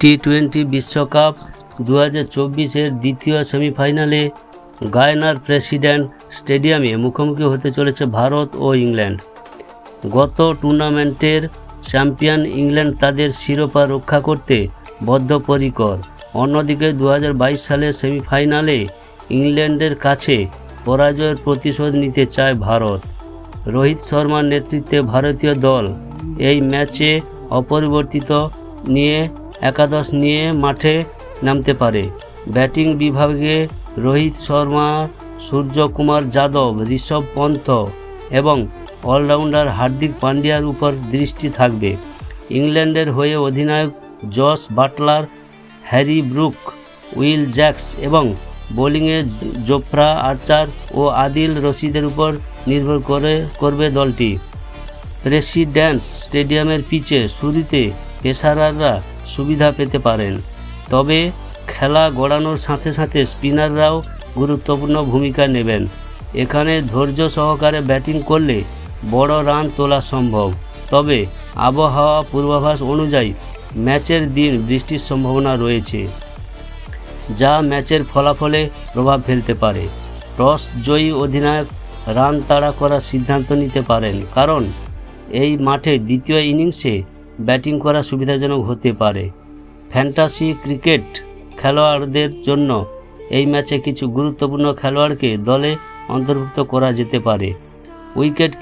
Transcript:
T twenty বিশ্বকাপ দু হাজার চব্বিশের দ্বিতীয় সেমিফাইনালে গায়নার প্রেসিডেন্ট স্টেডিয়ামে মুখোমুখি হতে চলেছে ভারত ও ইংল্যান্ড। গত টুর্নামেন্টের চ্যাম্পিয়ন ইংল্যান্ড তাদের শিরোপা রক্ষা করতে বদ্ধপরিকর। অন্যদিকে দু হাজার বাইশ সালের সেমিফাইনালে ইংল্যান্ডের কাছে পরাজয়ের প্রতিশোধ নিতে চায় ভারত। রোহিত শর্মার নেতৃত্বে ভারতীয় দল এই ম্যাচে অপরিবর্তিত নিয়ে একাদশ নিয়ে মাঠে নামতে পারে। ব্যাটিং বিভাগে রোহিত শর্মা, সূর্যকুমার যাদব, ঋষভ পন্থ এবং অলরাউন্ডার হার্দিক পান্ডিয়ার উপর দৃষ্টি থাকবে। ইংল্যান্ডের হয়ে অধিনায়ক Jos Buttler, Harry Brook, Will Jacks এবং বোলিংয়ে জোফরা আর্চার ও আদিল রশিদের উপর নির্ভর করে, করবে দলটি। প্রেসিডেন্স স্টেডিয়ামের পিচে শুরুতে পেসারাররা সুবিধা পেতে পারেন। তবে খেলা গড়ানোর সাথে সাথে স্পিনাররাও গুরুত্বপূর্ণ ভূমিকা নেবেন। এখানে ধৈর্য সহকারে ব্যাটিং করলে বড় রান তোলা সম্ভব। তবে আবহাওয়া পূর্বাভাস অনুযায়ী ম্যাচের দিন বৃষ্টির সম্ভাবনা রয়েছে, যা ম্যাচের ফলাফলে প্রভাব ফেলতে পারে। টস জয়ী অধিনায়ক রান তাড়া করার সিদ্ধান্ত নিতে পারেন, কারণ এই মাঠে দ্বিতীয় ইনিংসে ব্যাটিং করা সুবিধাজনক হতে পারে। ফ্যান্টাসি ক্রিকেট খেলোয়াড়দের জন্য এই ম্যাচে কিছু গুরুত্বপূর্ণ খেলোয়াড়কে দলে অন্তর্ভুক্ত করা যেতে পারে। উইকেট